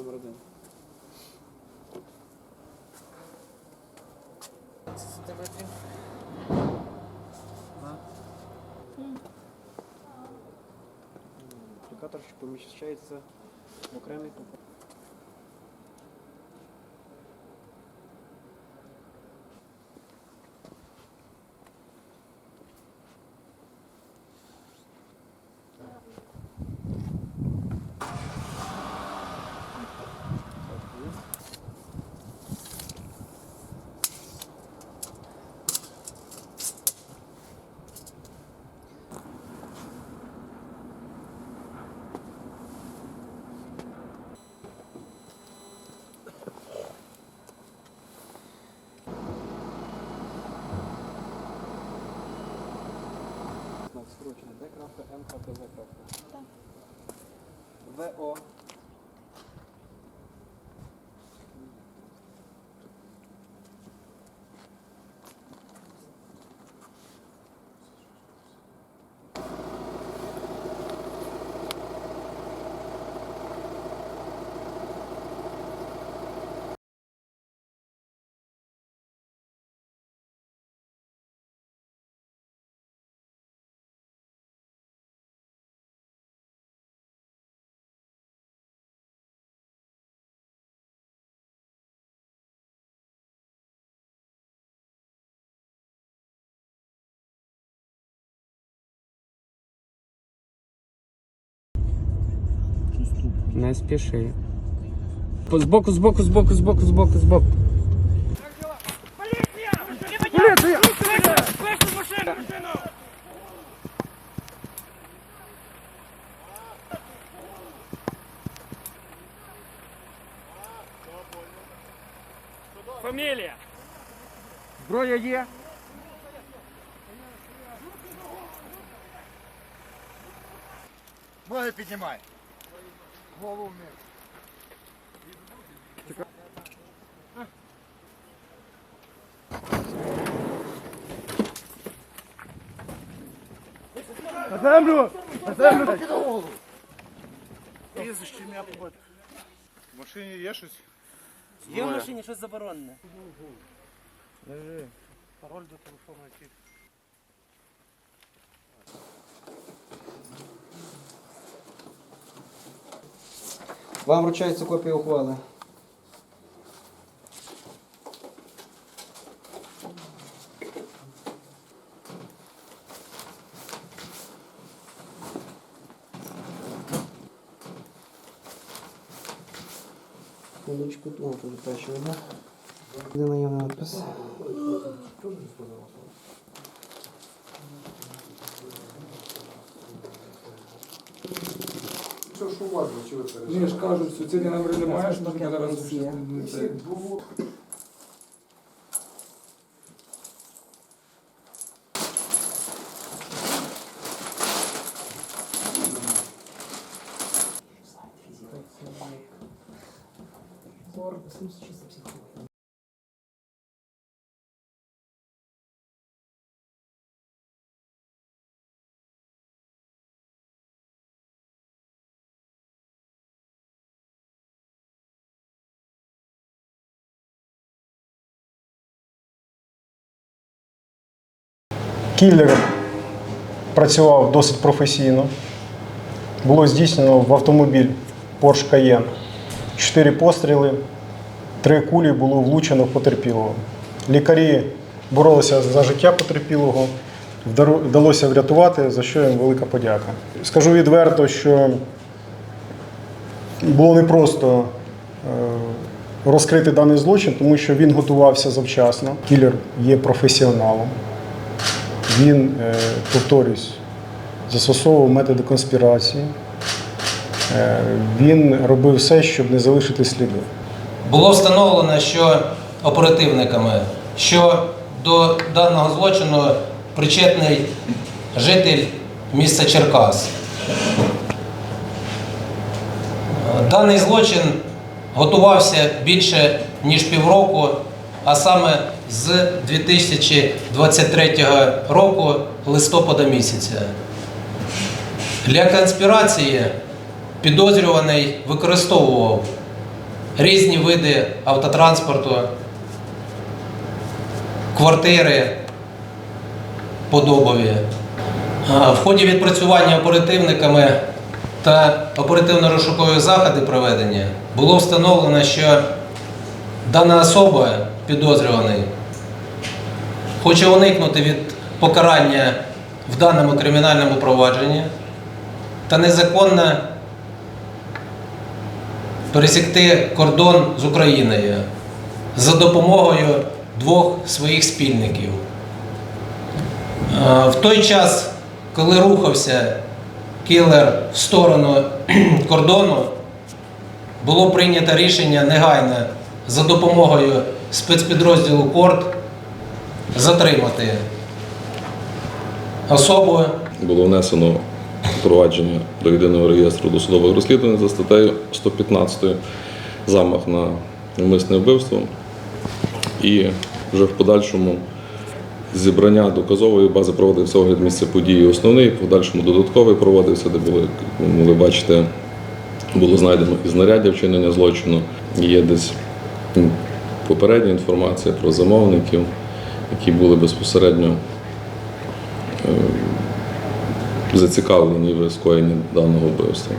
номер один. сантиметрів. Апплікаторчик поміщається в окремий скорочений. Д крапка, М крапка, З крапка. ВО. Не спіши. Збоку, збоку, збоку, збоку, збоку, збоку. Фамілія. Зброя є. Ноги піднімай. Голову вниз. На землю! На землю! На голову! Прізвище ім'я по батькові. В машині є щось? Є в машині щось заборонене. Пароль до телефону який? Вам вручається копія ухвали. Секундочку, о, тут перший, да? Де наявний надпис? Ні, ж кажуть, суцільні номери немає, що таке зараз. це- Кіллер працював досить професійно. Було здійснено в автомобіль Porsche Cayenne. Чотири постріли, три кулі було влучено потерпілого. Лікарі боролися за життя потерпілого, вдалося врятувати, за що їм велика подяка. Скажу відверто, що було непросто е, розкрити даний злочин, тому що він готувався завчасно. Кілер є професіоналом. Він, е, повторюсь, застосовував методи конспірації. Е, Він робив все, щоб не залишити сліди. Було встановлено, що оперативниками, що до даного злочину причетний житель міста Черкас. Даний злочин готувався більше ніж півроку, а саме з 2023 року листопада місяця. Для конспірації підозрюваний використовував різні види автотранспорту, квартири по Добові. А, В ході відпрацювання оперативниками та оперативно-розшукові заходи проведення було встановлено, що дана особа, підозрюваний, хоче уникнути від покарання в даному кримінальному провадженні та незаконно пересікти кордон з Україною за допомогою двох своїх спільників. Е, В той час, коли рухався кілер в сторону кордону, було прийнято рішення негайно за допомогою спецпідрозділу Корт затримати особу було внесено провадження до єдиного реєстру досудових розслідувань за статтею 115 замах на умисне вбивство. І вже в подальшому зібрання доказової бази проводився огляд місця події основний, в подальшому додатковий проводився, де були, як ви могли бачити, було знайдено і знаряддя вчинення злочину. Є десь попередня інформація про замовників, які були безпосередньо зацікавлені в скоєнні даного вбивства.